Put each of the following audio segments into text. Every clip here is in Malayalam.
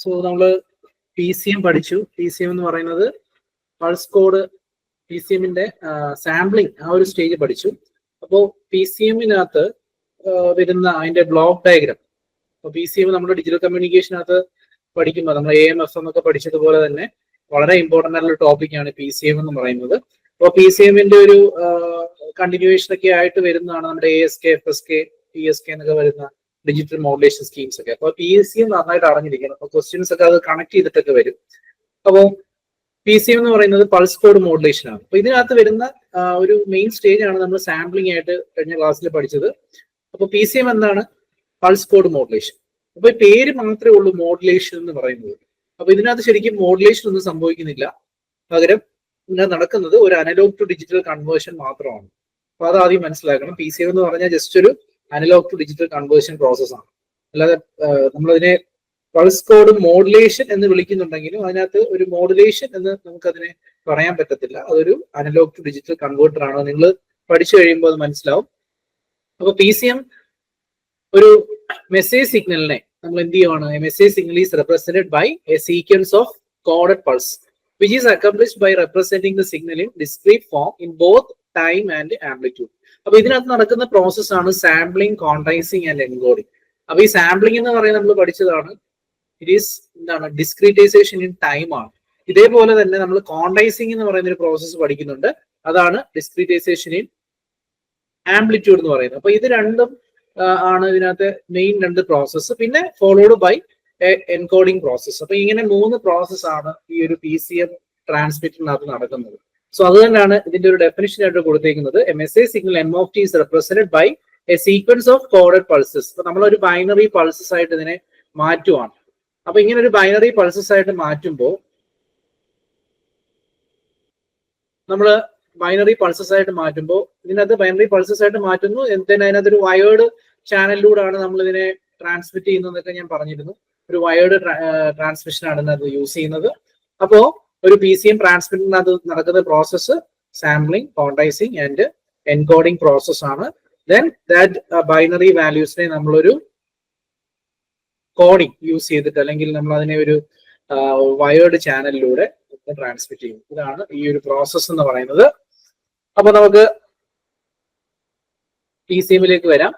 സോ നമ്മൾ പി സി എം പഠിച്ചു. പി സി എം എന്ന് പറയുന്നത് പൾസ് കോഡ് പി സി എമ്മിന്റെ സാമ്പിളിംഗ് ആ ഒരു സ്റ്റേജ് പഠിച്ചു. അപ്പോൾ പി സി എമ്മിനകത്ത് വരുന്ന അതിന്റെ ബ്ലോക്ക് ഡയഗ്രാം അപ്പോൾ പി സി എം നമ്മുടെ ഡിജിറ്റൽ കമ്മ്യൂണിക്കേഷനകത്ത് പഠിക്കുമ്പോൾ നമ്മൾ എ എം എഫ് എന്നൊക്കെ പഠിച്ചതുപോലെ തന്നെ വളരെ ഇമ്പോർട്ടന്റ് ആയിട്ടുള്ള ടോപ്പിക്കാണ് പി സി എം എന്ന് പറയുന്നത്. അപ്പോൾ പി സി എമ്മിന്റെ ഒരു കണ്ടിന്യൂവേഷൻ ഒക്കെ ആയിട്ട് വരുന്നതാണ് നമ്മുടെ A S K F S K P S K എന്നൊക്കെ വരുന്ന ഡിജിറ്റൽ മോഡുലേഷൻ സ്കീംസ് ഒക്കെ. അപ്പോൾ പി എസ് സി നന്നായിട്ട് അറിഞ്ഞിരിക്കണം. അപ്പോൾ ക്വസ്റ്റ്യൻസ് ഒക്കെ അത് കണക്ട് ചെയ്തിട്ടൊക്കെ വരും. അപ്പോൾ പി സി എം എന്ന് പറയുന്നത് പൾസ് കോഡ് മോഡുലേഷൻ ആണ്. അപ്പൊ ഇതിനകത്ത് വരുന്ന ഒരു മെയിൻ സ്റ്റേജ് ആണ് നമ്മൾ സാമ്പിളിംഗ് ആയിട്ട് കഴിഞ്ഞ ക്ലാസ്സിൽ പഠിച്ചത്. അപ്പൊ പി സി എം എന്താണ്? പൾസ് കോഡ് മോഡുലേഷൻ അപ്പൊ പേര് മാത്രമേ ഉള്ളൂ മോഡുലേഷൻ എന്ന് പറയുന്നത്. അപ്പൊ ഇതിനകത്ത് ശരിക്കും മോഡുലേഷൻ ഒന്നും സംഭവിക്കുന്നില്ല. പകരം ഇതിനകത്ത് നടക്കുന്നത് ഒരു അനലോഗ് ടു ഡിജിറ്റൽ കൺവേർഷൻ മാത്രമാണ്. അപ്പൊ അത് ആദ്യം മനസ്സിലാക്കണം. പി സി എം എന്ന് പറഞ്ഞാൽ ജസ്റ്റ് ഒരു analog to digital conversion process ആണ്. അല്ലാതെ നമ്മളതിനെ പൾസ് കോഡ് മോഡുലേഷൻ എന്ന് വിളിക്കുന്നുണ്ടെങ്കിലും അതിനകത്ത് ഒരു മോഡുലേഷൻ എന്ന് നമുക്കതിനെ പറയാൻ പറ്റത്തില്ല. അതൊരു അനലോഗ് ടു ഡിജിറ്റൽ കൺവേർട്ടർ ആണ്. നിങ്ങൾ പഠിച്ചു കഴിയുമ്പോൾ അത് മനസ്സിലാവും. അപ്പൊ പി സി എം ഒരു മെസ്സേജ് സിഗ്നലിനെ നമ്മൾ എന്ത് ചെയ്യുവാണ്? Message signal is represented by a sequence of coded pulse which is accomplished by representing the signal in discrete form in both time and amplitude അപ്പൊ ഇതിനകത്ത് നടക്കുന്ന പ്രോസസ് ആണ് സാമ്പിളിംഗ് കോൺട്രൈസിങ് ആൻഡ് എൻകോഡിങ് അപ്പൊ ഈ സാമ്പിളിംഗ് എന്ന് പറയുന്നത് നമ്മൾ പഠിച്ചതാണ്. ഇറ്റ് ഈസ് എന്താണ്? ഡിസ്ക്രിറ്റൈസേഷൻ ഇൻ ടൈം ആണ്. ഇതേപോലെ തന്നെ നമ്മൾ കോണ്ടൈസിങ് എന്ന് പറയുന്ന ഒരു പ്രോസസ്സ് പഠിക്കുന്നുണ്ട്. അതാണ് ഡിസ്ക്രിറ്റൈസേഷൻ ഇൻ ആംപ്ലിറ്റ്യൂഡ് എന്ന് പറയുന്നത്. അപ്പൊ ഇത് രണ്ടും ആണ് ഇതിനകത്ത് മെയിൻ രണ്ട് പ്രോസസ്സ് പിന്നെ ഫോളോഡ് ബൈ എൻകോഡിംഗ് പ്രോസസ്സ് അപ്പൊ ഇങ്ങനെ മൂന്ന് പ്രോസസ്സ് ആണ് ഈ ഒരു പി സി എം ട്രാൻസ്മിറ്ററിനകത്ത് നടക്കുന്നത്. സോ അത് തന്നെയാണ് ഇതിന്റെ ഒരു ഡെഫിനിഷൻ ആയിട്ട് കൊടുത്തേക്കുന്നത്. M S A signal M of T is represented by a sequence of coded pulses അപ്പൊ നമ്മളൊരു ബൈനറി പൾസസ് ആയിട്ട് ഇതിനെ മാറ്റുവാണ്. അപ്പൊ ഇങ്ങനെ ഒരു ബൈനറി പൾസസ് ആയിട്ട് മാറ്റുമ്പോൾ നമ്മൾ ബൈനറി പൾസസ് ആയിട്ട് മാറ്റുമ്പോൾ ഇതിനകത്ത് ബൈനറി പൾസസ് ആയിട്ട് മാറ്റുന്നു എന്തിനാ അതിനകത്ത് ഒരു വയേർഡ് ചാനലിലൂടെയാണ് നമ്മൾ ഇതിനെ ട്രാൻസ്മിറ്റ് ചെയ്യുന്നതെന്നൊക്കെ ഞാൻ പറഞ്ഞിരുന്നു. ഒരു വയേർഡ് ട്രാൻസ്മിഷൻ ആണ് ഇതിനകത്ത് യൂസ് ചെയ്യുന്നത്. അപ്പോ ഒരു പി സി എം ട്രാൻസ്മിറ്റിനകത്ത് നടക്കുന്ന process sampling quantizing and encoding process ആണ്. ദെൻ ദാറ്റ് ബൈനറി വാല്യൂസിനെ നമ്മളൊരു കോഡിംഗ് യൂസ് ചെയ്തിട്ട് അല്ലെങ്കിൽ നമ്മൾ അതിനെ ഒരു വയേർഡ് ചാനലിലൂടെ ട്രാൻസ്മിറ്റ് ചെയ്യും. ഇതാണ് ഈ ഒരു പ്രോസസ് എന്ന് പറയുന്നത്. അപ്പൊ നമുക്ക് പി സി എമ്മിലേക്ക് വരാം.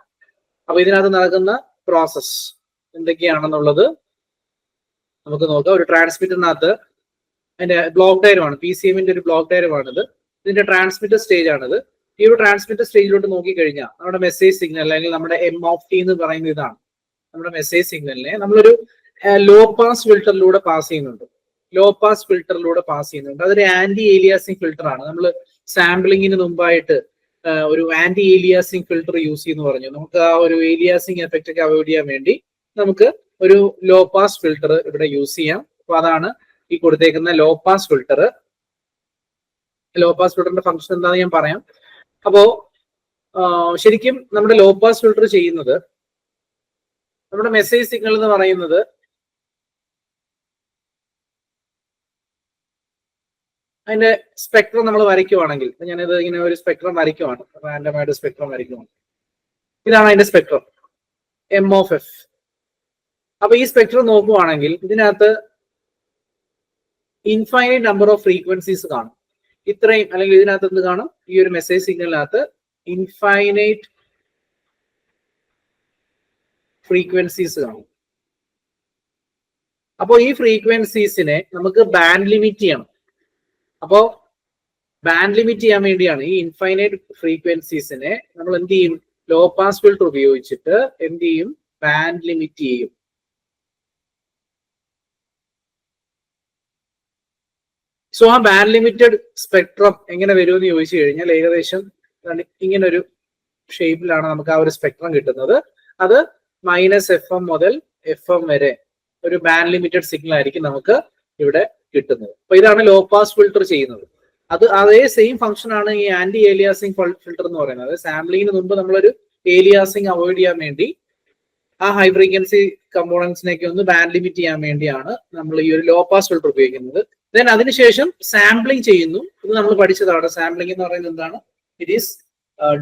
അപ്പൊ ഇതിനകത്ത് നടക്കുന്ന പ്രോസസ് എന്തൊക്കെയാണെന്നുള്ളത് നമുക്ക് നോക്കാം. ഒരു ട്രാൻസ്മിറ്ററിനകത്ത് അതിന്റെ ബ്ലോക്ക് ഡയറമാണ് പി സി എമ്മിന്റെ ഒരു ബ്ലോക്ക് ഡയറമാണിത് ഇതിന്റെ ട്രാൻസ്മിറ്റർ സ്റ്റേജ് ആണിത്. ഈ ഒരു ട്രാൻസ്മിറ്റർ സ്റ്റേജിലോട്ട് നോക്കിക്കഴിഞ്ഞാൽ നമ്മുടെ മെസ്സേജ് സിഗ്നൽ അല്ലെങ്കിൽ നമ്മുടെ എം ഓഫ് ടി എന്ന് പറയുന്ന ഇതാണ്. നമ്മുടെ മെസ്സേജ് സിഗ്നലിനെ നമ്മളൊരു ലോ പാസ് ഫിൽറ്ററിലൂടെ പാസ് ചെയ്യുന്നുണ്ട്. ലോ പാസ് ഫിൽട്ടറിലൂടെ പാസ് ചെയ്യുന്നുണ്ട്. അതൊരു ആന്റി ഏലിയാസിംഗ് ആണ്. നമ്മൾ സാമ്പിളിങ്ങിന് മുമ്പായിട്ട് ഒരു ആന്റി ഏലിയാസിംഗ് ഫിൽട്ടർ യൂസ് ചെയ്യുന്നു പറഞ്ഞു. നമുക്ക് ആ ഒരു ഏലിയാസിംഗ് എഫക്റ്റ് ഒക്കെ അവോയ്ഡ് ചെയ്യാൻ വേണ്ടി നമുക്ക് ഒരു ലോ പാസ് ഫിൽറ്റർ ഇവിടെ യൂസ് ചെയ്യാം. അപ്പൊ അതാണ് ഈ കൊടുത്തേക്കുന്ന low pass filter low pass ഫിൽട്ടറിന്റെ function എന്താണെന്ന് ഞാൻ പറയാം. അപ്പോ ശരിക്കും നമ്മുടെ ലോ പാസ് ഫിൽട്ടർ ചെയ്യുന്നത് നമ്മുടെ മെസ്സേജ് സിഗ്നൽ എന്ന് പറയുന്നത് അതിന്റെ സ്പെക്ട്രം നമ്മൾ വരയ്ക്കുവാണെങ്കിൽ ഞാനിത് ഇങ്ങനെ ഒരു സ്പെക്ട്രം വരയ്ക്കുവാണ്. റാൻഡമായിട്ട് സ്പെക്ട്രം വരയ്ക്കുവാണ്. ഇതാണ് അതിന്റെ സ്പെക്ട്രം എം ഓഫ് എഫ് അപ്പൊ ഈ സ്പെക്ട്രം നോക്കുവാണെങ്കിൽ ഇതിനകത്ത് ഇൻഫൈനൈറ്റ് നമ്പർ ഓഫ് ഫ്രീക്വൻസീസ് കാണും. ഇത്രയും അല്ലെങ്കിൽ ഇതിനകത്ത് എന്ത് കാണും? ഈ ഒരു മെസ്സേജ് സിഗ്നലിനകത്ത് ഇൻഫൈനൈറ്റ് ഫ്രീക്വൻസീസ് കാണും. അപ്പോൾ ഈ ഫ്രീക്വൻസീസിനെ നമുക്ക് ബാൻഡ് ലിമിറ്റ് ചെയ്യണം. അപ്പോ ബാൻഡ് ലിമിറ്റ് ചെയ്യാൻ വേണ്ടിയാണ് ഈ ഇൻഫൈനൈറ്റ് ഫ്രീക്വൻസീസിനെ നമ്മൾ എന്ത് ചെയ്യും? ലോ പാസ് ഫിൽട്ടർ ഉപയോഗിച്ചിട്ട് എന്ത് ചെയ്യും? ബാൻഡ് ലിമിറ്റ് ചെയ്യും. സോ ആ ബാൻഡ് ലിമിറ്റഡ് സ്പെക്ട്രം എങ്ങനെ വരുമെന്ന് ചോദിച്ചു കഴിഞ്ഞാൽ ഏകദേശം ഇങ്ങനെ ഒരു ഷേപ്പിലാണ് നമുക്ക് ആ ഒരു സ്പെക്ട്രം കിട്ടുന്നത്. അത് മൈനസ് എഫ് എം മുതൽ എഫ് എം വരെ ഒരു ബാൻഡ് ലിമിറ്റഡ് സിഗ്നൽ ആയിരിക്കും നമുക്ക് ഇവിടെ കിട്ടുന്നത്. അപ്പൊ ഇതാണ് ലോ പാസ് ഫിൽട്ടർ ചെയ്യുന്നത്. അത് അതേ സെയിം ഫംഗ്ഷൻ ആണ് ഈ ആന്റി ഏലിയാസിംഗ് ഫിൽട്ടർ എന്ന് പറയുന്നത്. സാമ്പിളിങ്ങിന് മുമ്പ് നമ്മളൊരു ഏലിയാസിംഗ് അവോയ്ഡ് ചെയ്യാൻ വേണ്ടി ആ ഹൈ ഫ്രീക്വൻസി കമ്പോണൻസിനെയൊക്കെ ഒന്ന് ബാൻഡ് ലിമിറ്റ് ചെയ്യാൻ വേണ്ടിയാണ് നമ്മൾ ഈ ഒരു ലോ പാസ് ഫിൽട്ടർ ഉപയോഗിക്കുന്നത്. ദെൻ അതിനുശേഷം സാമ്പിളിംഗ് ചെയ്യുന്നു. ഇത് നമ്മൾ പഠിച്ചതാണ്. സാമ്പിളിംഗ് എന്ന് പറയുന്നത് എന്താണ്? It is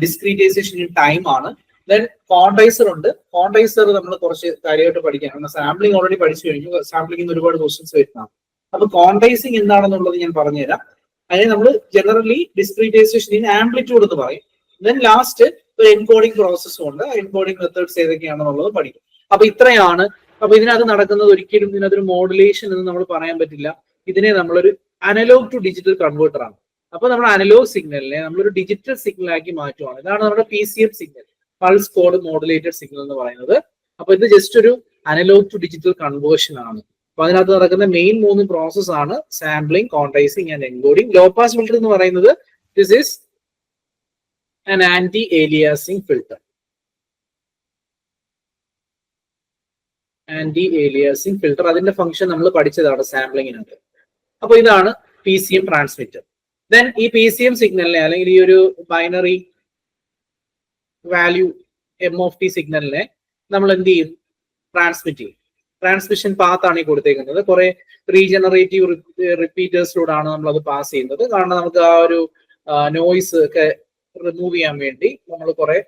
discretization in time ആണ്. ദെൻ കോണ്ടൈസർ ഉണ്ട്. കോണ്ടൈസർ നമ്മൾ കുറച്ച് കാര്യമായിട്ട് പഠിക്കാൻ സാമ്പിളിംഗ് ഓൾറെഡി പഠിച്ചു കഴിഞ്ഞു. സാമ്പിളിംഗ് ഒരുപാട് ക്വസ്റ്റ്യൻസ് വരുന്നതാണ്. അപ്പൊ കോണ്ടൈസിങ് എന്താണെന്നുള്ളത് ഞാൻ പറഞ്ഞുതരാം. അതിനെ നമ്മൾ ജനറലി ഡിസ്ക്രീറ്റൈസേഷൻ ഇൻ ആംപ്ലിറ്റ്യൂഡ് എന്ന് പറയും. ദെൻ ലാസ്റ്റ് ഒരു എൻകോഡിംഗ് പ്രോസസ്സും ഉണ്ട്. എൻകോഡിംഗ് മെത്തേഡ്സ് ഏതൊക്കെയാണെന്നുള്ളത് പഠിക്കും. അപ്പൊ ഇത്രയാണ്. അപ്പൊ ഇതിനകത്ത് നടക്കുന്നത് ഒരിക്കലും ഇതിനകത്തൊരു മോഡുലേഷൻ എന്ന് നമ്മൾ പറയാൻ പറ്റില്ല. ഇതിനെ നമ്മളൊരു അനലോഗ് ടു ഡിജിറ്റൽ കൺവേർട്ടർ ആണ്. അപ്പൊ നമ്മൾ അനലോഗ് സിഗ്നലിനെ നമ്മളൊരു ഡിജിറ്റൽ സിഗ്നൽ ആക്കി മാറ്റുവാണ്. ഇതാണ് നമ്മുടെ P C M signal pulse code modulated signal എന്ന് പറയുന്നത്. അപ്പൊ ഇത് ജസ്റ്റ് ഒരു അനലോഗ് ടു ഡിജിറ്റൽ കൺവേർഷൻ ആണ്. അപ്പൊ അതിനകത്ത് നടക്കുന്ന മെയിൻ മൂന്ന് പ്രോസസ് ആണ് sampling quantizing and encoding low pass filter എന്ന് പറയുന്നത് this is an anti-aliasing filter. Anti aliasing filter അതിന്റെ ഫംഗ്ഷൻ നമ്മൾ പഠിച്ചതാണ് സാമ്പിളിങ്ങിനകത്ത് അപ്പൊ ഇതാണ് P C M transmitter then ഈ പി സി എം സിഗ്നലിനെ അല്ലെങ്കിൽ ഈ ഒരു binary value M of T സിഗ്നലിനെ നമ്മൾ എന്ത് ചെയ്യും? ട്രാൻസ്മിറ്റ് ചെയ്യും. ട്രാൻസ്മിഷൻ പാത്ത് ആണ് ഈ കൊടുത്തേക്കുന്നത്. കുറെ റീജനറേറ്റീവ് റിപ്പീറ്റേഴ്സിലൂടെയാണ് നമ്മൾ അത് പാസ് ചെയ്യുന്നത്. കാരണം നമുക്ക് ആ ഒരു നോയിസ് ഒക്കെ റിമൂവ് ചെയ്യാൻ വേണ്ടി നമ്മൾ കുറെ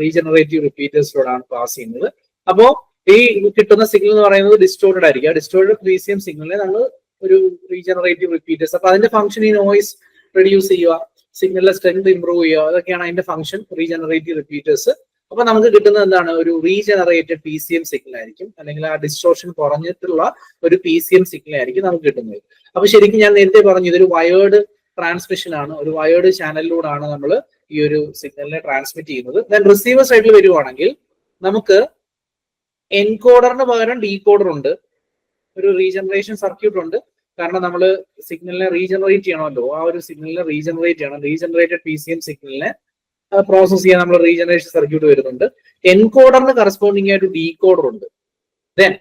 റീജനറേറ്റീവ് റിപ്പീറ്റേഴ്സിലൂടെയാണ് പാസ് ചെയ്യുന്നത്. അപ്പോ ഈ കിട്ടുന്ന സിഗ്നൽ എന്ന് പറയുന്നത് ഡിസ്റ്റോർട്ടഡ് ആയിരിക്കും. ആ ഡിസ്റ്റോർട്ടഡ് പി സി എം സിഗ്നലിനെ നമ്മൾ ഒരു റീജനറേറ്റീവ് റിപ്പീറ്റേഴ്സ് അപ്പൊ അതിന്റെ ഫംഗ്ഷൻ ഈ നോയിസ് റെഡ്യൂസ് ചെയ്യുക സിഗ്നലിലെ സ്ട്രെങ്ത് ഇംപ്രൂവ് ചെയ്യുക അതൊക്കെയാണ് അതിന്റെ ഫംഗ്ഷൻ റീജനറേറ്റീവ് റിപ്പീറ്റേഴ്സ് അപ്പൊ നമുക്ക് കിട്ടുന്നത് എന്താണ്? ഒരു regenerated P C M signal ആയിരിക്കും. അല്ലെങ്കിൽ ആ ഡിസ്റ്റോർഷൻ കുറഞ്ഞിട്ടുള്ള ഒരു പി സി എം സിഗ്നൽ ആയിരിക്കും നമുക്ക് കിട്ടുന്നത്. അപ്പൊ ശരിക്കും ഞാൻ നേരത്തെ പറഞ്ഞു ഇതൊരു വയേർഡ് ട്രാൻസ്മിഷൻ ആണ്. ഒരു വയേർഡ് ചാനലിലൂടെയാണ് നമ്മൾ ഈ ഒരു സിഗ്നലിനെ ട്രാൻസ്മിറ്റ് ചെയ്യുന്നത്. ദെൻ റിസീവർ സൈഡിൽ വരുവാണെങ്കിൽ നമുക്ക് എൻകോഡറിന് പകരം ഡീകോഡർ ഉണ്ട്. ഒരു റീജനറേഷൻ സർക്യൂട്ട് ഉണ്ട്. കാരണം നമ്മൾ സിഗ്നലിനെ റീജനറേറ്റ് ചെയ്യണമല്ലോ. ആ ഒരു സിഗ്നലിനെ റീജനറേറ്റ് ചെയ്യണം. റീജനറേറ്റഡ് പി സി എം സിഗ്നലിനെ പ്രോസസ് ചെയ്യാൻ നമ്മൾ റീജനറേഷൻ സർക്യൂട്ട് വരുന്നുണ്ട്. എൻകോഡറിന് കറസ്പോണ്ടിങ് ആയിട്ട് ഡീകോഡർ ഉണ്ട്. ദെൻ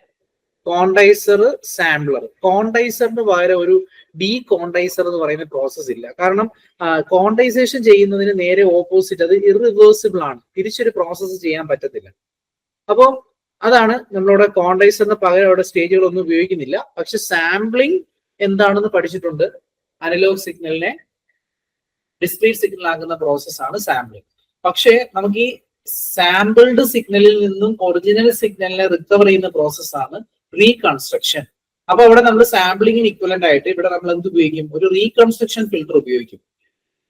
കോണ്ടൈസർ സാമ്പിളർ കോണ്ടൈസറിന് പകരം ഒരു ഡീ കോണ്ടൈസർ എന്ന് പറയുന്ന പ്രോസസ് ഇല്ല. കാരണം കോണ്ടൈസേഷൻ ചെയ്യുന്നതിന് നേരെ ഓപ്പോസിറ്റ് അത് ഇറിവേഴ്സിബിൾ ആണ്. തിരിച്ചൊരു പ്രോസസ്സ് ചെയ്യാൻ പറ്റത്തില്ല. അപ്പോൾ അതാണ് നമ്മളിവിടെ എന്ന പകരം അവിടെ സ്റ്റേജുകളൊന്നും ഉപയോഗിക്കുന്നില്ല. പക്ഷെ സാമ്പിളിംഗ് എന്താണെന്ന് പഠിച്ചിട്ടുണ്ട്. അനലോഗ് സിഗ്നലിനെ ഡിസ്ക്രീറ്റ് സിഗ്നൽ ആക്കുന്ന പ്രോസസ്സാണ് സാമ്പിളിംഗ് പക്ഷേ നമുക്ക് ഈ സാമ്പിൾഡ് സിഗ്നലിൽ നിന്നും ഒറിജിനൽ സിഗ്നലിനെ റിക്കവർ ചെയ്യുന്ന പ്രോസസ് ആണ് റീകൺസ്ട്രക്ഷൻ അപ്പൊ അവിടെ നമ്മൾ സാമ്പിളിങ്ങിന് ഇക്വലന്റ് ആയിട്ട് ഇവിടെ നമ്മൾ എന്ത് ഉപയോഗിക്കും? ഒരു റീകൺസ്ട്രക്ഷൻ ഫിൽട്ടർ ഉപയോഗിക്കും.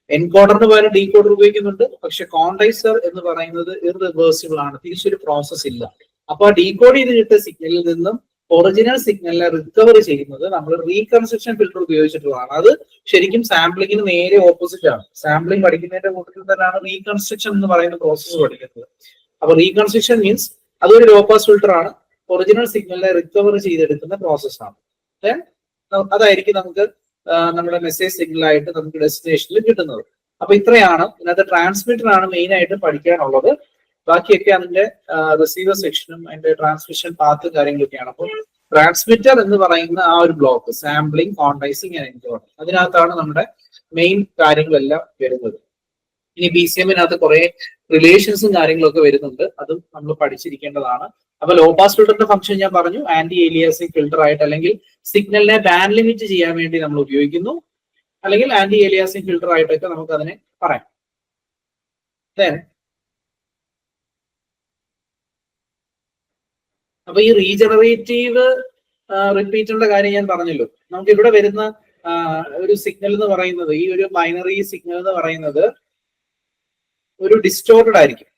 എൻകോഡറിന് പകരം ഡീകോഡർ ഉപയോഗിക്കുന്നുണ്ട്. പക്ഷെ കോണ്ടൈസർ എന്ന് പറയുന്നത് ഇറിവേഴ്സിബിൾ ആണ്. തിരിച്ചൊരു പ്രോസസ് ഇല്ല. അപ്പൊ ഡീകോഡ് ചെയ്ത് കിട്ടിയ സിഗ്നലിൽ നിന്നും ഒറിജിനൽ സിഗ്നലിനെ റിക്കവർ ചെയ്യുന്നത് നമ്മൾ റീകൺസ്ട്രക്ഷൻ ഫിൽറ്റർ ഉപയോഗിച്ചിട്ടുള്ളതാണ്. അത് ശരിക്കും സാമ്പിളിങ്ങിന് നേരെ ഓപ്പോസിറ്റ് ആണ്. സാമ്പിളിംഗ് പഠിക്കുന്നതിന്റെ കൂട്ടത്തിൽ തന്നെയാണ് റീകൺസ്ട്രക്ഷൻ എന്ന് പറയുന്ന പ്രോസസ്സ് പഠിക്കുന്നത്. അപ്പൊ റീകൺസ്ട്രക്ഷൻ മീൻസ് അതൊരു ലോപ്പാസ് ഫിൽറ്റർ ആണ്. ഒറിജിനൽ സിഗ്നലിനെ റിക്കവർ ചെയ്തെടുക്കുന്ന പ്രോസസ്സാണ് അതായിരിക്കും നമുക്ക് നമ്മുടെ മെസ്സേജ് സിഗ്നൽ ആയിട്ട് നമുക്ക് ഡെസ്റ്റിനേഷനിൽ കിട്ടുന്നത്. അപ്പൊ ഇത്രയാണ്. ഇതിനകത്ത് ട്രാൻസ്മിറ്റർ ആണ് മെയിൻ ആയിട്ട് പഠിക്കാനുള്ളത്. ബാക്കിയൊക്കെ അതിന്റെ റിസീവർ സെക്ഷനും അതിന്റെ ട്രാൻസ്മിഷൻ പാത്ത് കാര്യങ്ങളൊക്കെയാണ്. അപ്പോൾ ട്രാൻസ്മിറ്റർ എന്ന് പറയുന്ന ആ ഒരു block sampling quantizing and encode അതിനകത്താണ് നമ്മുടെ മെയിൻ കാര്യങ്ങളെല്ലാം വരുന്നത്. ഇനി ബി സി എമ്മിനകത്ത് കുറെ റിലേഷൻസും കാര്യങ്ങളൊക്കെ വരുന്നുണ്ട്. അതും നമ്മൾ പഠിച്ചിരിക്കേണ്ടതാണ്. അപ്പൊ ലോ പാസ് ഫിൽട്ടറിന്റെ ഫംഗ്ഷൻ ഞാൻ പറഞ്ഞു. ആന്റി ഏലിയാസിംഗ് ഫിൽട്ടർ ആയിട്ട് അല്ലെങ്കിൽ സിഗ്നലിനെ ബാൻഡ് ലിമിറ്റ് ചെയ്യാൻ വേണ്ടി നമ്മൾ ഉപയോഗിക്കുന്നു. അല്ലെങ്കിൽ ആന്റി ഏലിയാസിംഗ് ഫിൽട്ടർ ആയിട്ടൊക്കെ നമുക്ക് അതിനെ പറയാം അപ്പൊ ഈ റീജനറേറ്റീവ് റിപ്പീറ്റുള്ള കാര്യം ഞാൻ പറഞ്ഞല്ലോ. നമുക്ക് ഇവിടെ വരുന്ന ഒരു സിഗ്നൽ എന്ന് പറയുന്നത് ഈ ഒരു ബൈനറി സിഗ്നൽ എന്ന് പറയുന്നത് ഒരു ഡിസ്റ്റോർട്ടഡ് ആയിരിക്കും.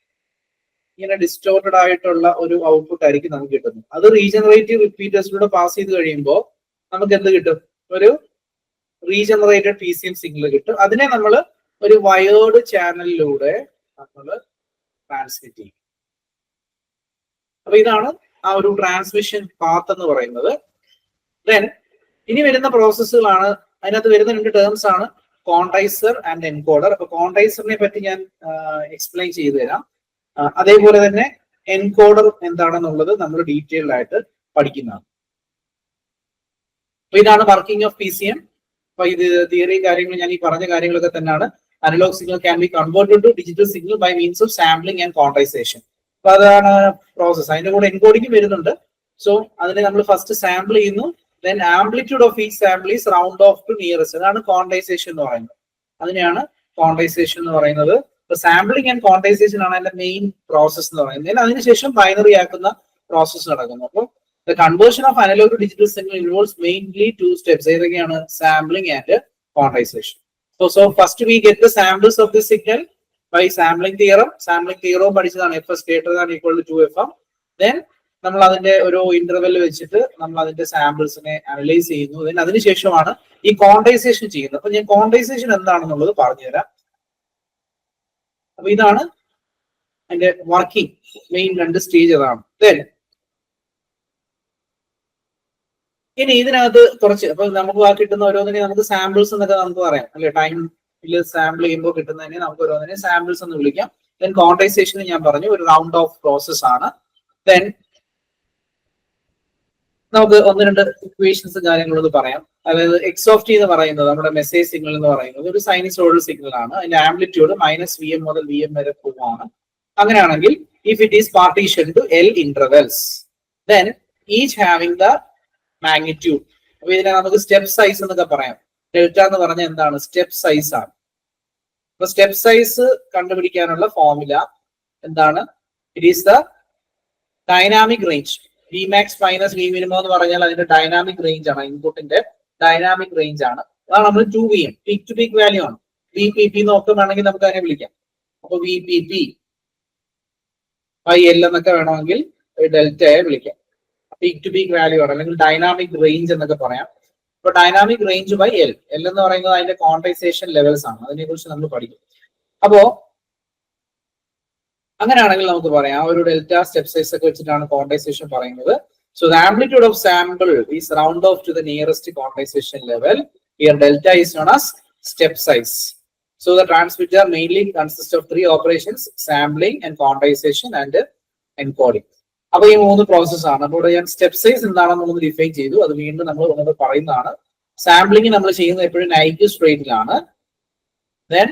ഇങ്ങനെ ഡിസ്റ്റോർട്ടഡ് ആയിട്ടുള്ള ഒരു ഔട്ട്പുട്ട് ആയിരിക്കും നമുക്ക് കിട്ടുന്നത്. അത് റീജനറേറ്റീവ് റിപ്പീറ്റേഴ്സിലൂടെ പാസ് ചെയ്ത് കഴിയുമ്പോൾ നമുക്ക് എന്ത് കിട്ടും? ഒരു regenerated P C M signal കിട്ടും. അതിനെ നമ്മൾ ഒരു വയേർഡ് ചാനലിലൂടെ നമ്മൾ ട്രാൻസ്മിറ്റ് ചെയ്യും. അപ്പൊ ഇതാണ് ആ ഒരു ട്രാൻസ്മിഷൻ പാത്ത് എന്ന് പറയുന്നത്. ദെൻ ഇനി വരുന്ന പ്രോസസ്സുകളാണ് അതിനകത്ത് വരുന്ന രണ്ട് ടേംസ് ആണ്. കോണ്ടൈസർ ആൻഡ് എൻകോഡർ അപ്പൊ കോണ്ടൈസറിനെ പറ്റി ഞാൻ എക്സ്പ്ലെയിൻ ചെയ്തു തരാം. അതേപോലെ തന്നെ എൻകോഡർ എന്താണെന്നുള്ളത് നമ്മൾ ഡീറ്റെയിൽഡ് ആയിട്ട് പഠിക്കുന്നതാണ്. അപ്പൊ ഇതാണ് working of P C M അപ്പൊ ഇത് തിയറി കാര്യങ്ങൾ ഞാൻ ഈ പറഞ്ഞ കാര്യങ്ങളൊക്കെ തന്നെയാണ്. Analog signal can be converted to digital signal by means of sampling and quantization അപ്പൊ അതാണ് പ്രോസസ് അതിന്റെ കൂടെ എൻകോഡിങ് വരുന്നുണ്ട്. സോ അതിനെ നമ്മൾ ഫസ്റ്റ് സാമ്പിൾ ചെയ്യുന്നു. ദെൻ ആംപ്ലിറ്റ്യൂഡ് ഓഫ് ഈ sample is round off to nearest അതാണ് കോണ്ടൈസേഷൻ എന്ന് പറയുന്നത്. അതിനെയാണ് കോണ്ടൈസേഷൻ എന്ന് പറയുന്നത്. അപ്പൊ സാമ്പിളിംഗ് ആൻഡ് ക്വാണ്ടൈസേഷൻ ആണ് അതിന്റെ മെയിൻ പ്രോസസ് എന്ന് പറയുന്നത്. അതിനുശേഷം ബൈനറി ആക്കുന്ന പ്രോസസ്സ് നടക്കുന്നു. അപ്പോൾ the conversion of analog to digital signal involves mainly two steps ഏതൊക്കെയാണ്? Sampling and quantization so so first we get the samples of the signal by sampling theorem sampling തിയറവും പഠിച്ചതാണ് F S greater than equal to two F M then നമ്മൾ അതിന്റെ ഒരു ഇന്റർവെൽ വെച്ചിട്ട് നമ്മൾ അതിന്റെ സാമ്പിൾസിനെ അനലൈസ് ചെയ്യുന്നു. ദെൻ അതിനുശേഷമാണ് ഈ ക്വാണ്ടൈസേഷൻ ചെയ്യുന്നത്. അപ്പൊ ഞാൻ ക്വാണ്ടൈസേഷൻ എന്താണെന്നുള്ളത് പറഞ്ഞുതരാം. അപ്പൊ ഇതാണ് അതിന്റെ വർക്കിംഗ് മെയിൻ രണ്ട് സ്റ്റേജ് അതാണ്. ദെൻ ഇനി ഇതിനകത്ത് കുറച്ച് അപ്പൊ നമുക്ക് ആ കിട്ടുന്ന ഓരോന്നിനെ നമുക്ക് സാമ്പിൾസ് എന്നൊക്കെ നമുക്ക് പറയാം. അല്ലെ? ടൈമിൽ സാമ്പിൾ ചെയ്യുമ്പോൾ കിട്ടുന്നതിനെ നമുക്ക് ഓരോന്നിനെ സാമ്പിൾസ് എന്ന് വിളിക്കാം. ദെൻ കോണ്ടൈസേഷൻ ഞാൻ പറഞ്ഞു ഒരു റൗണ്ട് ഓഫ് പ്രോസസ് ആണ്. ദെൻ നമുക്ക് ഒന്ന് രണ്ട് ഇക്വേഷൻസ് കാര്യങ്ങളൊന്ന് പറയാം. അതായത് എക്സ് ഓഫ് ടി എന്ന് പറയുന്നത് നമ്മുടെ മെസ്സേജ് സിഗ്നൽ എന്ന് പറയുന്നത് ഒരു സൈനസോഡൽ സിഗ്നൽ ആണ്. അതിന്റെ ആംപ്ലിറ്റ്യൂഡ് മൈനസ് വി എം മുതൽ വി എം വരെ പോവാണ് അങ്ങനെയാണെങ്കിൽ if it is partition to L intervals then each having the magnitude അപ്പൊ ഇതിനെ നമുക്ക് സ്റ്റെപ്പ് സൈസ് എന്നൊക്കെ പറയാം. ഡെൽറ്റ എന്ന് പറഞ്ഞാൽ എന്താണ്? സ്റ്റെപ്പ് സൈസ് ആണ്. അപ്പൊ സ്റ്റെപ്പ് സൈസ് കണ്ടുപിടിക്കാനുള്ള ഫോർമുല എന്താണ്? It is the dynamic range V max minus V minimum എന്ന് പറഞ്ഞാൽ അതിന്റെ ഡൈനാമിക് റേഞ്ച് ആണ് ഇൻപുട്ടിന്റെ ഡൈനാമിക് റേഞ്ച് ആണ്. അതാണ് നമ്മൾ two V M peak to peak value ആണ്. വി പി പി നോക്കുകയാണെങ്കിൽ നമുക്ക് അതിനെ വിളിക്കാം. അപ്പൊ V P P by L എന്നൊക്കെ വേണമെങ്കിൽ ഡെൽറ്റയെ വിളിക്കാം. പീക്ക് ടു പീക്ക് വാല്യൂ ആണ് അല്ലെങ്കിൽ ഡൈനാമിക് റേഞ്ച് എന്നൊക്കെ പറയാം. അപ്പൊ dynamic range by L L എന്ന് പറയുന്നത് അതിന്റെ കോൺട്രൈസേഷൻ ലെവൽസ് ആണ്. അതിനെ കുറിച്ച് നമ്മൾ പഠിക്കും. അപ്പോ അങ്ങനെയാണെങ്കിൽ നമുക്ക് പറയാം. ഒരു ഡെൽറ്റ സ്റ്റെപ്പ് സൈസ് ഒക്കെ വെച്ചിട്ടാണ് കോൺട്രൈസേഷൻ പറയുന്നത്. So the amplitude of sample is round off to the nearest quantization level here delta is known as step size So the transmitter mainly consists of three operations, sampling and quantization and encoding അപ്പൊ ഈ മൂന്ന് പ്രോസസ് ആണ്. അപ്പോൾ ഞാൻ സ്റ്റെപ്പ് സൈസ് എന്താണെന്ന് ഒന്ന് ഡിഫൈൻ ചെയ്തു. അത് വീണ്ടും നമ്മൾ ഒന്നത് പറയുന്നതാണ്. സാമ്പിളിംഗ് നമ്മൾ ചെയ്യുന്നത് എപ്പോഴും നൈക്ക് സ്ട്രേറ്റിലാണ് ദെൻ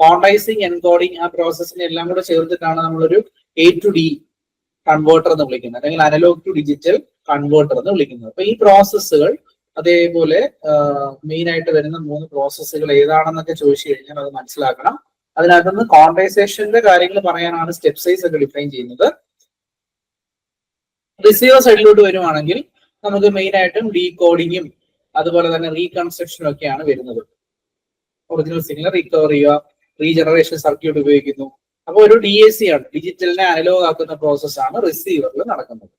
കോണ്ടൈസിങ് എൻകോഡിങ് ആ പ്രോസസ്സിനെ എല്ലാം കൂടെ ചേർത്തിട്ടാണ് നമ്മളൊരു എ ടു ഡി കൺവേർട്ടർ എന്ന് വിളിക്കുന്നത്. അല്ലെങ്കിൽ അനലോഗ് ടു ഡിജിറ്റൽ കൺവേർട്ടർ എന്ന് വിളിക്കുന്നത്. അപ്പൊ ഈ പ്രോസസ്സുകൾ അതേപോലെ മെയിൻ ആയിട്ട് വരുന്ന മൂന്ന് പ്രോസസ്സുകൾ ഏതാണെന്നൊക്കെ ചോദിച്ചു കഴിഞ്ഞാൽ അത് മനസ്സിലാക്കണം. അതിനകത്ത് നിന്ന് കോണ്ടൈസേഷന്റെ കാര്യങ്ങൾ പറയാനാണ് സ്റ്റെപ്പ് സൈസ് ഒക്കെ ഡിഫൈൻ ചെയ്യുന്നത്. റിസീവർ സൈഡിലോട്ട് വരുവാണെങ്കിൽ നമുക്ക് മെയിൻ ആയിട്ടും ഡീകോഡിങ്ങും അതുപോലെ തന്നെ റീകൺസ്ട്രക്ഷനും ഒക്കെയാണ് വരുന്നത്. ഒറിജിനൽ സിഗ്നൽ റിക്കവർ ചെയ്യുക റീജനറേഷൻ സർക്യൂട്ട് ഉപയോഗിക്കുന്നു. അപ്പോൾ ഒരു ഡി എ സി ആണ് ഡിജിറ്റലിനെ അനലോഗ് ആക്കുന്ന പ്രോസസ് ആണ് റിസീവറിൽ നടക്കുന്നത്.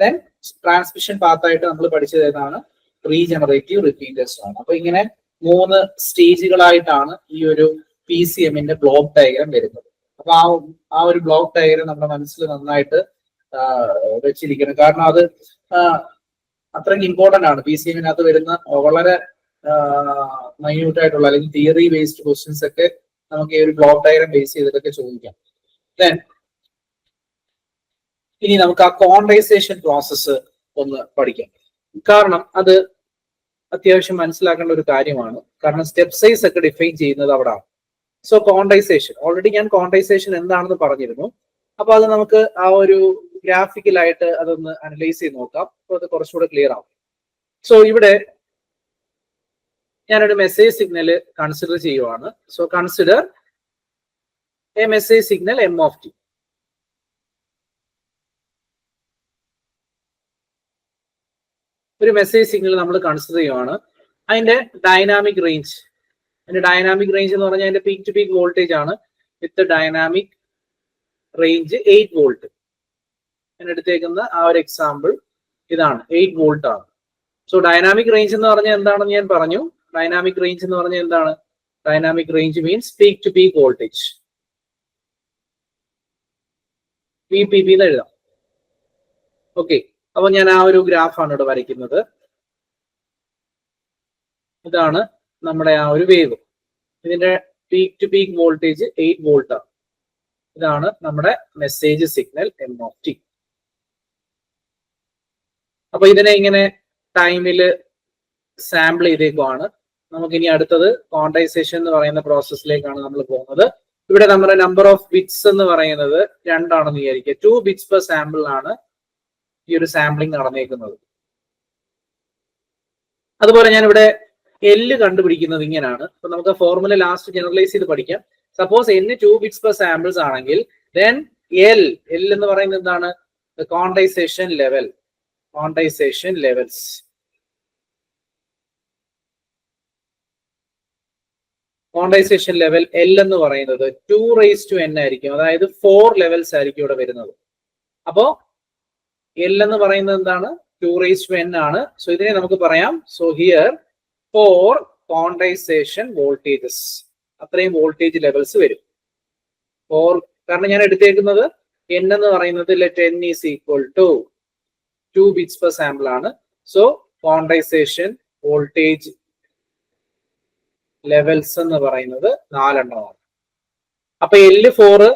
ദെൻ ട്രാൻസ്മിഷൻ പാത്തായിട്ട് നമ്മൾ പഠിച്ചത് ഏതാണ്? റീജനറേറ്റീവ് റിപ്പീറ്റേഴ്സ് ആണ്. അപ്പൊ ഇങ്ങനെ മൂന്ന് സ്റ്റേജുകളായിട്ടാണ് ഈ ഒരു പി സി എമ്മിന്റെ ബ്ലോക്ക് ഡയഗ്രാം വരുന്നത്. അപ്പൊ ആ ആ ഒരു ബ്ലോക്ക് ഡയഗ്രാം നമ്മുടെ മനസ്സിൽ നന്നായിട്ട് വെച്ചിരിക്കണം കാരണം അത് അത്രയ്ക്ക് ഇമ്പോർട്ടന്റ് ആണ്. പി സി എമ്മിനകത്ത് വരുന്ന വളരെ മൈന്യൂട്ട് ആയിട്ടുള്ള അല്ലെങ്കിൽ തിയറി ബേസ്ഡ് ക്വസ്റ്റ്യൻസ് ഒക്കെ നമുക്ക് ഈ ഒരു ബ്ലോക്ക് ഡയഗ്രാം ബേസ് ചെയ്തിട്ടൊക്കെ ചോദിക്കാം. ദെൻ ഇനി നമുക്ക് ആ കോണ്ടൈസേഷൻ പ്രോസസ്സ് ഒന്ന് പഠിക്കാം. കാരണം അത് അത്യാവശ്യം മനസ്സിലാക്കേണ്ട ഒരു കാര്യമാണ്. കാരണം സ്റ്റെപ്പ് സൈസ് ഒക്കെ ഡിഫൈൻ ചെയ്യുന്നത് അവിടെ സോ കോണ്ടൈസേഷൻ ഓൾറെഡി ഞാൻ കോണ്ടൈസേഷൻ എന്താണെന്ന് പറഞ്ഞിരുന്നു. അപ്പൊ അത് നമുക്ക് ആ ഒരു ഗ്രാഫിക്കലായിട്ട് അതൊന്ന് അനലൈസ് ചെയ്ത് നോക്കാം. അപ്പോൾ അത് കുറച്ചുകൂടെ ക്ലിയർ ആവും. സോ ഇവിടെ ഞാനൊരു മെസ്സേജ് സിഗ്നൽ കൺസിഡർ ചെയ്യുവാണ്. So consider a message signal M of T ഒരു മെസ്സേജ് സിഗ്നൽ നമ്മൾ കൺസിഡർ ചെയ്യുവാണ്. അതിന്റെ ഡൈനാമിക് റേഞ്ച് അതിന്റെ ഡൈനാമിക് റേഞ്ച് എന്ന് പറഞ്ഞാൽ അതിന്റെ പീക്ക് ടു പീക്ക് വോൾട്ടേജ് ആണ്. With dynamic range eight volt ഞാൻ എടുത്തേക്കുന്ന ആ ഒരു എക്സാമ്പിൾ ഇതാണ്. എയ്റ്റ് വോൾട്ട് ആണ്. സോ ഡൈനാമിക് റേഞ്ച് എന്ന് പറഞ്ഞാൽ എന്താണെന്ന് ഞാൻ പറഞ്ഞു? ഡൈനാമിക് റേഞ്ച് എന്ന് പറഞ്ഞാൽ എന്താണ്? Dynamic range means peak to peak voltage P P P എന്ന് എഴുതാം. ഓക്കെ അപ്പൊ ഞാൻ ആ ഒരു ഗ്രാഫാണ് ഇവിടെ വരയ്ക്കുന്നത്. ഇതാണ് നമ്മുടെ ആ ഒരു വേവ് ഇതിന്റെ peak to peak voltage eight വോൾട്ടാണ് ഇതാണ് നമ്മുടെ message signal M of T അപ്പൊ ഇതിനെ ഇങ്ങനെ ടൈമിൽ സാമ്പിൾ ചെയ്തേക്കുവാണ്. നമുക്ക് ഇനി അടുത്തത് ക്വാണ്ടൈസേഷൻ എന്ന് പറയുന്ന പ്രോസസ്സിലേക്കാണ് നമ്മൾ പോകുന്നത്. ഇവിടെ നമ്മുടെ നമ്പർ ഓഫ് ബിറ്റ്സ് എന്ന് പറയുന്നത് രണ്ടാണെന്ന് വിചാരിക്കുക. ടു ബിറ്റ്സ് പെർ സാമ്പിൾ ആണ് ഈ ഒരു സാമ്പിളിംഗ് നടന്നേക്കുന്നത്. അതുപോലെ ഞാൻ ഇവിടെ എല്ല് കണ്ടുപിടിക്കുന്നത് ഇങ്ങനെയാണ് അപ്പൊ നമുക്ക് ഫോർമുല ലാസ്റ്റ് ജനറലൈസ് ചെയ്ത് പഠിക്കാം. Suppose n two bits per samples ആണെങ്കിൽ ദെൻ എൽ എൽ എന്ന് പറയുന്നത് എന്താണ്? Quantization level quantization levels quantization level L എന്ന് പറയുന്നത് ടു റേസ് ടു എൻ ആയിരിക്കും. അതായത് ഫോർ ലെവൽസ് ആയിരിക്കും ഇവിടെ വരുന്നത്. അപ്പോ എൽ എന്ന് പറയുന്നത് എന്താണ്? ടു റേസ് ടു എൻ ആണ്. സോ ഇതിനെ നമുക്ക് പറയാം. So here four quantization voltages അത്രയും വോൾട്ടേജ് ലെവൽസ് വരും. ഫോർ കാരണം ഞാൻ എടുത്തേക്കുന്നത് എൻ എന്ന് പറയുന്നത് let N is equal to two bits per sample ആണ്. സോ ക്വാണ്ടൈസേഷൻ വോൾട്ടേജ് ലെവൽസ് എന്ന് പറയുന്നത് നാലെണ്ണമാണ്. അപ്പൊ എൽ ഫോറ്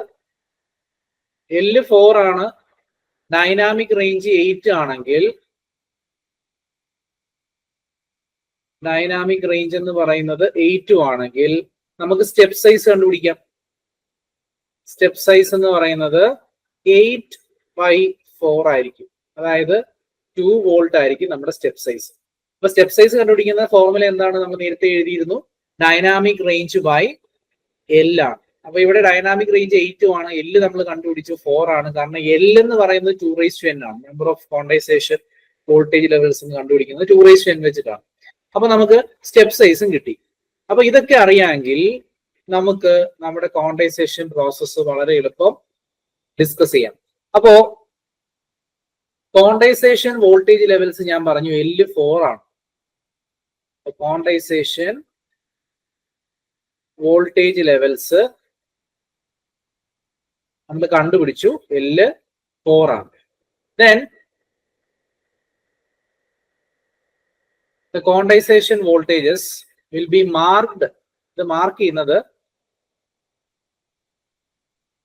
എൽ ഫോർ ആണ് ഡൈനാമിക് റേഞ്ച് എയ്റ്റ് ആണെങ്കിൽ ഡൈനാമിക് റേഞ്ച് എന്ന് പറയുന്നത് എയ്റ്റ് ആണെങ്കിൽ നമുക്ക് സ്റ്റെപ്പ് സൈസ് കണ്ടുപിടിക്കാം. സ്റ്റെപ്പ് സൈസ് എന്ന് പറയുന്നത് എയ്റ്റ് ബൈ ഫോർ ആയിരിക്കും. അതായത് ടു വോൾട്ട് ആയിരിക്കും നമ്മുടെ സ്റ്റെപ്പ് സൈസ് അപ്പൊ സ്റ്റെപ്പ് സൈസ് കണ്ടുപിടിക്കുന്ന ഫോർമുല എന്താണ് നമ്മൾ നേരത്തെ എഴുതിയിരുന്നു? ഡൈനാമിക് റേഞ്ച് ബൈ എൽ ആണ്. അപ്പൊ ഇവിടെ ഡൈനാമിക് റേഞ്ച് എയ്റ്റ് ആണ്. എല്ല് നമ്മൾ കണ്ടുപിടിച്ചു ഫോർ ആണ്. കാരണം എൽ എന്ന് പറയുന്നത് ടു റേസ് ടു എൻ ആണ്. Number of quantization voltage levels എന്ന് കണ്ടുപിടിക്കുന്നത് ടു റേസ് ടു എൻ വെച്ചിട്ടാണ്. അപ്പൊ നമുക്ക് സ്റ്റെപ്പ് സൈസും കിട്ടി. അപ്പൊ ഇതൊക്കെ അറിയാമെങ്കിൽ നമുക്ക് നമ്മുടെ കോണ്ടൈസേഷൻ പ്രോസസ്സ് വളരെ എളുപ്പം ഡിസ്കസ് ചെയ്യാം. അപ്പോ കോണ്ടൈസേഷൻ വോൾട്ടേജ് ലെവൽസ് ഞാൻ പറഞ്ഞു എൽ ഫോർ ആണ്. കോണ്ടൈസേഷൻ വോൾട്ടേജ് ലെവൽസ് നമ്മൾ കണ്ടുപിടിച്ചു എൽ ഫോർ ആണ്. Then the condensation voltages will be marked ഇത് മാർക്ക് ചെയ്യുന്നത്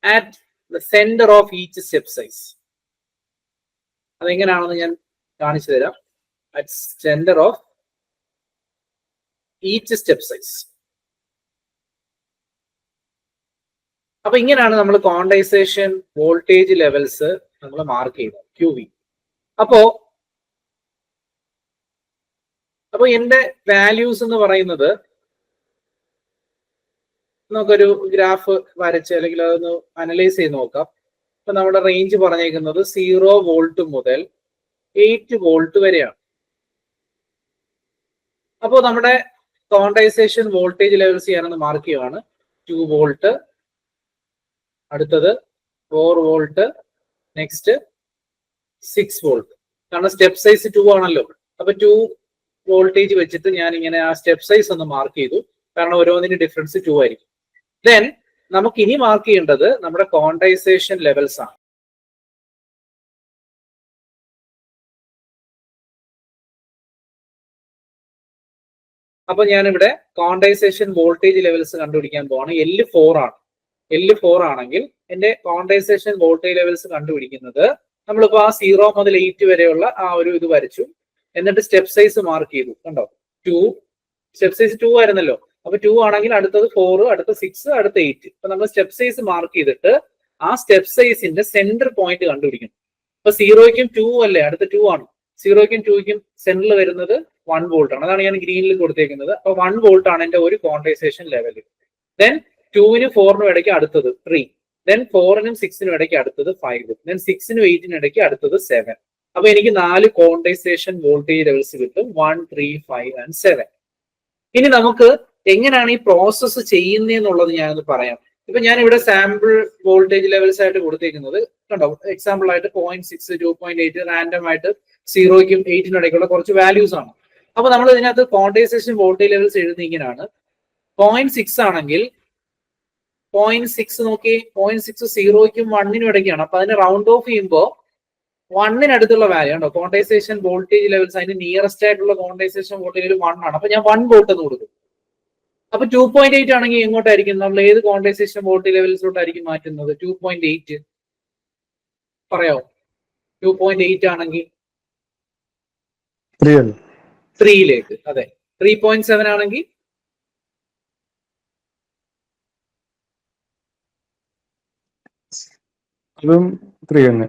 at center of each step size. അതെങ്ങനെയാണെന്ന് ഞാൻ കാണിച്ചു തരാം. At center of each step size അപ്പൊ ഇങ്ങനെയാണ് നമ്മൾ കോണ്ടൈസേഷൻ വോൾട്ടേജ് ലെവൽസ് നമ്മൾ മാർക്ക് ചെയ്യുന്നത് ക്യു വി അപ്പോ അപ്പൊ എന്റെ വാല്യൂസ് എന്ന് പറയുന്നത് നമുക്കൊരു ഗ്രാഫ് വരച്ച് അല്ലെങ്കിൽ അതൊന്ന് അനലൈസ് ചെയ്ത് നോക്കാം. ഇപ്പൊ നമ്മുടെ റേഞ്ച് പറഞ്ഞേക്കുന്നത് സീറോ വോൾട്ട് മുതൽ എയ്റ്റ് വോൾട്ട് വരെയാണ്. അപ്പോൾ നമ്മുടെ കോണ്ടൈസേഷൻ വോൾട്ടേജ് ലെവൽസ് ഞാനൊന്ന് മാർക്ക് ചെയ്യുവാണ്. ടു വോൾട്ട് അടുത്തത് four volt next six volt കാരണം സ്റ്റെപ്പ് സൈസ് ടു ആണല്ലോ. അപ്പൊ ടു വോൾട്ടേജ് വെച്ചിട്ട് ഞാൻ ഇങ്ങനെ ആ സ്റ്റെപ്പ് സൈസ് ഒന്ന് മാർക്ക് ചെയ്തു. കാരണം ഓരോന്നിന്റെ ഡിഫറൻസ് ടു ആയിരിക്കും. ദെൻ നമുക്ക് ഇനി മാർക്ക് ചെയ്യേണ്ടത് നമ്മുടെ കോണ്ടൈസേഷൻ ലെവൽസ് ആണ്. അപ്പൊ ഞാനിവിടെ കോണ്ടൈസേഷൻ വോൾട്ടേജ് ലെവൽസ് കണ്ടുപിടിക്കാൻ പോവാണ്. എൽ ഫോർ ആണ്. എൽ ഫോർ ആണെങ്കിൽ എന്റെ കോണ്ടൈസേഷൻ വോൾട്ടേജ് ലെവൽസ് കണ്ടുപിടിക്കുന്നത് നമ്മളിപ്പോ ആ സീറോ മുതൽ എയ്റ്റ് വരെയുള്ള ആ ഒരു ഇത് വരച്ചു. എന്നിട്ട് സ്റ്റെപ്പ് സൈസ് മാർക്ക് ചെയ്തു. കണ്ടോ? ടു സ്റ്റെപ്പ് സൈസ് ടു ആയിരുന്നല്ലോ. അപ്പൊ ടു ആണെങ്കിൽ അടുത്തത് ഫോർ അടുത്ത സിക്സ് അടുത്ത എയ്റ്റ് അപ്പൊ നമ്മൾ സ്റ്റെപ്പ് സൈസ് മാർക്ക് ചെയ്തിട്ട് ആ സ്റ്റെപ്പ് സൈസിന്റെ സെന്റർ പോയിന്റ് കണ്ടുപിടിക്കണം. അപ്പൊ സീറോയ്ക്കും ടു അല്ലേ? അടുത്ത ടു ആണ്. സീറോയ്ക്കും ടൂയ്ക്കും സെന്ററിൽ വരുന്നത് വൺ വോൾട്ട് ആണ്. അതാണ് ഞാൻ ഗ്രീനിൽ കൊടുത്തേക്കുന്നത്. അപ്പൊ വൺ വോൾട്ട് ആണ് എന്റെ ഒരു കോണ്ടൈസേഷൻ ലെവൽ ദെൻ ടൂവിനും ഫോറിനും ഇടയ്ക്ക് അടുത്തത് ത്രീ ദെൻ ഫോറിനും സിക്സിനും ഇടയ്ക്ക് അടുത്തത് ഫൈവ് ദെൻ സിക്സിനും എയ്റ്റിനും ഇടയ്ക്ക് അടുത്തത് സെവൻ അപ്പൊ എനിക്ക് നാല് കോണ്ടൈസേഷൻ വോൾട്ടേജ് ലെവൽസ് കിട്ടും. One three five and seven ഇനി നമുക്ക് എങ്ങനെയാണ് ഈ പ്രോസസ്സ് ചെയ്യുന്നതെന്നുള്ളത് ഞാനൊന്ന് പറയാം. ഇപ്പൊ ഞാൻ ഇവിടെ സാമ്പിൾ വോൾട്ടേജ് ലെവൽസ് ആയിട്ട് കൊടുത്തേക്കുന്നത് കണ്ടോ? എക്സാമ്പിൾ ആയിട്ട് point six two point eight random ആയിട്ട് സീറോയ്ക്കും എയ്റ്റിനും ഇടയ്ക്കുള്ള കുറച്ച് വാല്യൂസ് ആണ്. അപ്പൊ നമ്മൾ ഇതിനകത്ത് കോണ്ടൈസേഷൻ വോൾട്ടേജ് ലെവൽസ് എഴുതുന്ന ഇങ്ങനെയാണ്. പോയിന്റ് സിക്സ് ആണെങ്കിൽ പോയിന്റ് സിക്സ് നോക്കി പോയിന്റ് സിക്സ് സീറോയ്ക്കും വണ്ണിനും ഇടയ്ക്കാണ്. അപ്പൊ അതിന് റൗണ്ട് ഓഫ് ചെയ്യുമ്പോൾ വണ്ണിനടുത്തുള്ള വാല്യൂ ഉണ്ടോ കോണ്ടൈസേഷൻ വോൾട്ടേജ് ലെവൽസ് അതിന് നിയറസ്റ്റ് ആയിട്ടുള്ള കോണ്ടൈസേഷൻ വോൾട്ടേജ് വൺ ആണ്. അപ്പൊ ഞാൻ വൺ വോൾട്ട് എന്ന് കൊടുക്കും. അപ്പൊ ടു പോയിന്റ് എയ്റ്റ് ആണെങ്കിൽ എങ്ങോട്ടായിരിക്കും? നമ്മൾ ഏത് കോണ്ടൈസേഷൻ ബോട്ടി ലെവൽസിലോട്ടായിരിക്കും മാറ്റുന്നത്? ടു പോയിന്റ് എയ്റ്റ് പറയാമോ ടു പോയിന്റ് എയ്റ്റ് ആണെങ്കിൽ ത്രീയിലേക്ക് അതെ. ത്രീ പോയിന്റ് സെവൻ ആണെങ്കിൽ അതും ത്രീ തന്നെ.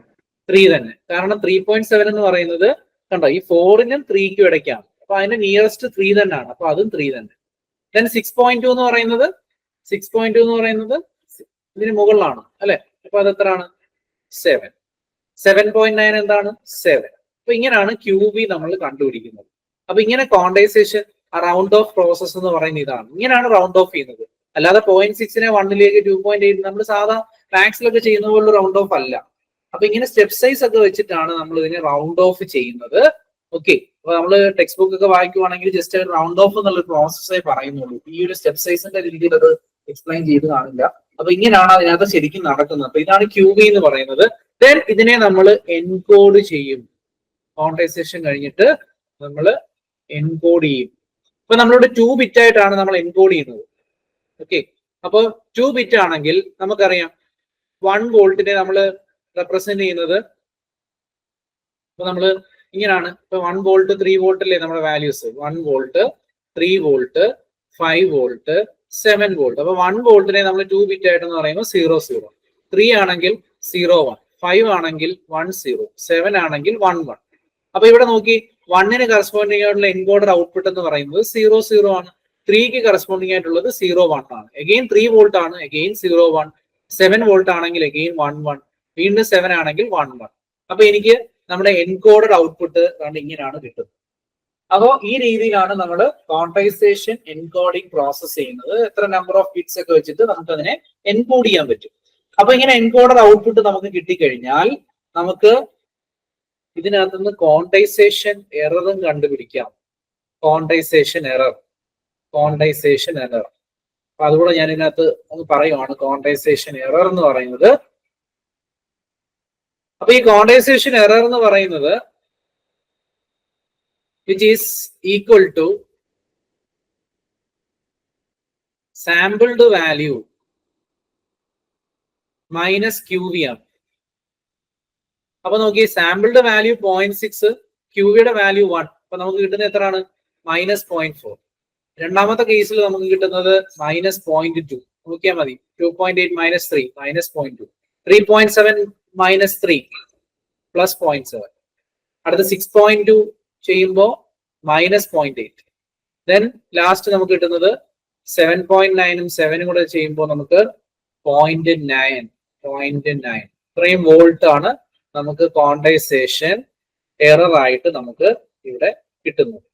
ത്രീ തന്നെ. കാരണം ത്രീ പോയിന്റ് സെവൻ എന്ന് പറയുന്നത് കണ്ടോ ഈ ഫോറിനും ത്രീക്കും ഇടയ്ക്കാണ്. അപ്പൊ അതിന്റെ നിയറസ്റ്റ് ത്രീ തന്നെയാണ്. അപ്പൊ അതും ത്രീ തന്നെ. ദെൻ സിക്സ് പോയിന്റ് ടു എന്ന് പറയുന്നത്? സിക്സ് പോയിന്റ് ടു എന്ന് പറയുന്നത് ഇതിന് മുകളിലാണ് അല്ലെ? അപ്പൊ അത് എത്രയാണ് സെവൻ സെവൻ പോയിന്റ് നയൻ എന്താണ്? സെവൻ അപ്പൊ ഇങ്ങനെയാണ് ക്യൂ ബി നമ്മൾ കണ്ടുപിടിക്കുന്നത്. അപ്പൊ ഇങ്ങനെ ക്വാണ്ടൈസേഷൻ റൗണ്ട് ഓഫ് പ്രോസസ് എന്ന് പറയുന്ന ഇതാണ്. ഇങ്ങനെയാണ് റൗണ്ട് ഓഫ് ചെയ്യുന്നത്. അല്ലാതെ പോയിന്റ് സിക്സിനെ വണ്ണിലേക്ക് ടു പോയിന്റ് എയ്റ്റ് നമ്മൾ സാധാ മാത്സിലൊക്കെ ചെയ്യുന്ന പോലെ റൗണ്ട് ഓഫ് അല്ല. അപ്പൊ ഇങ്ങനെ സ്റ്റെപ്പ് സൈസ് ഒക്കെ വെച്ചിട്ടാണ് നമ്മൾ ഇതിനെ റൗണ്ട് ഓഫ് ചെയ്യുന്നത്. ഓക്കെ അപ്പൊ നമ്മൾ ടെക്സ്റ്റ് ബുക്ക് ഒക്കെ വായിക്കുവാണെങ്കിൽ ജസ്റ്റ് റൗണ്ട് ഓഫ് എന്നുള്ള പ്രോസസ്സേ പറയുന്നുള്ളൂ. ഈ ഒരു സ്റ്റെപ്പ് സൈസിന്റെ രീതിയിൽ അത് എക്സ്പ്ലെയിൻ ചെയ്ത് കാണില്ല. അപ്പൊ ഇങ്ങനെയാണ് അതിനകത്ത് ശരിക്കും നടക്കുന്നത്. അപ്പൊ ഇതാണ് ക്യൂ ബി എന്ന് പറയുന്നത്. ദെൻ ഇതിനെ നമ്മൾ എൻകോഡ് ചെയ്യും. ക്വാണ്ടൈസേഷൻ കഴിഞ്ഞിട്ട് നമ്മൾ എൻകോഡ് ചെയ്യും. ഇപ്പൊ നമ്മളിവിടെ ടു ബിറ്റ് ആയിട്ടാണ് നമ്മൾ എൻകോഡ് ചെയ്യുന്നത്. ഓക്കെ അപ്പൊ ടു ബിറ്റ് ആണെങ്കിൽ നമുക്കറിയാം. വൺ വോൾട്ടിനെ നമ്മൾ റെപ്രസെന്റ് ചെയ്യുന്നത്. അപ്പൊ നമ്മൾ ഇങ്ങനെയാണ് ഇപ്പൊ വൺ വോൾട്ട് ത്രീ വോൾട്ട് അല്ലേ നമ്മുടെ values one volt three volt five volt seven volt അപ്പൊ വൺ വോൾട്ടിനെ നമ്മൾ ടു ബിറ്റ് ആയിട്ടെന്ന് പറയുമ്പോൾ സീറോ സീറോ ത്രീ ആണെങ്കിൽ സീറോ വൺ ഫൈവ് ആണെങ്കിൽ വൺ സീറോ സെവൻ ആണെങ്കിൽ വൺ വൺ അപ്പൊ ഇവിടെ നോക്കി വണ്ണിന് കറസ്പോണ്ടിങ് ആയിട്ടുള്ള എൻകോഡർ ഔട്ട്പുട്ട് എന്ന് പറയുന്നത് സീറോ സീറോ ആണ്. ത്രീക്ക് കറസ്പോണ്ടിങ് ആയിട്ടുള്ളത് സീറോ വൺ ആണ്. എഗെയിൻ ത്രീ വോൾട്ട് ആണ് again zero one seven volt ആണെങ്കിൽ എഗെയിൻ വൺ വൺ വീണ്ടും സെവൻ ആണെങ്കിൽ വൺ വൺ അപ്പൊ എനിക്ക് നമ്മുടെ എൻകോഡഡ് ഔട്ട്പുട്ട് കണ്ട് ഇങ്ങനെയാണ് കിട്ടുന്നത്. അപ്പോ ഈ രീതിയിലാണ് നമ്മൾ കോൺട്രൈസേഷൻ എൻകോഡിംഗ് പ്രോസസ് ചെയ്യുന്നത്. എത്ര നമ്പർ ഓഫ് ബിറ്റ്സ് ഒക്കെ വെച്ചിട്ട് നമുക്ക് അതിനെ എൻകോഡ് ചെയ്യാൻ പറ്റും. അപ്പൊ ഇങ്ങനെ എൻകോഡഡ് ഔട്ട്പുട്ട് നമുക്ക് കിട്ടിക്കഴിഞ്ഞാൽ നമുക്ക് ഇതിനകത്തുനിന്ന് ക്വാണ്ടൈസേഷൻ എററും കണ്ടുപിടിക്കാം. ക്വാണ്ടൈസേഷൻ എറർ ക്വാണ്ടൈസേഷൻ എറർ അപ്പൊ അതുകൂടെ ഞാൻ ഇതിനകത്ത് ഒന്ന് പറയുവാണ്. ക്വാണ്ടൈസേഷൻ എറർ എന്ന് പറയുന്നത് അപ്പൊ ഈ ക്വാണ്ടൈസേഷൻ എറർ എന്ന് പറയുന്നത് which is equal to sampled value minus Q V ആണ്. അപ്പൊ നോക്കി സാമ്പിൾഡ് വാല്യൂ പോയിന്റ് സിക്സ് ക്യൂവിയുടെ വാല്യൂ വൺ അപ്പൊ നമുക്ക് കിട്ടുന്നത് എത്രയാണ്? മൈനസ് പോയിന്റ് ഫോർ രണ്ടാമത്തെ കേസിൽ നമുക്ക് കിട്ടുന്നത് മൈനസ് പോയിന്റ് ടു നോക്കിയാൽ മതി. Two point eight minus three minus point two three point seven minus three plus point seven അടുത്ത സിക്സ് പോയിന്റ് ടു ചെയ്യുമ്പോൾ minus point eight then last നമുക്ക് കിട്ടുന്നത് സെവൻ പോയിന്റ് നയനും സെവനും കൂടെ ചെയ്യുമ്പോൾ നമുക്ക് പോയിന്റ് നയൻ പോയിന്റ് നയൻ ഇത്രയും വോൾട്ട് ആണ് നമുക്ക് കോണ്ടൈസേഷൻ എറർ ആയിട്ട് നമുക്ക് ഇവിടെ കിട്ടുന്നത്.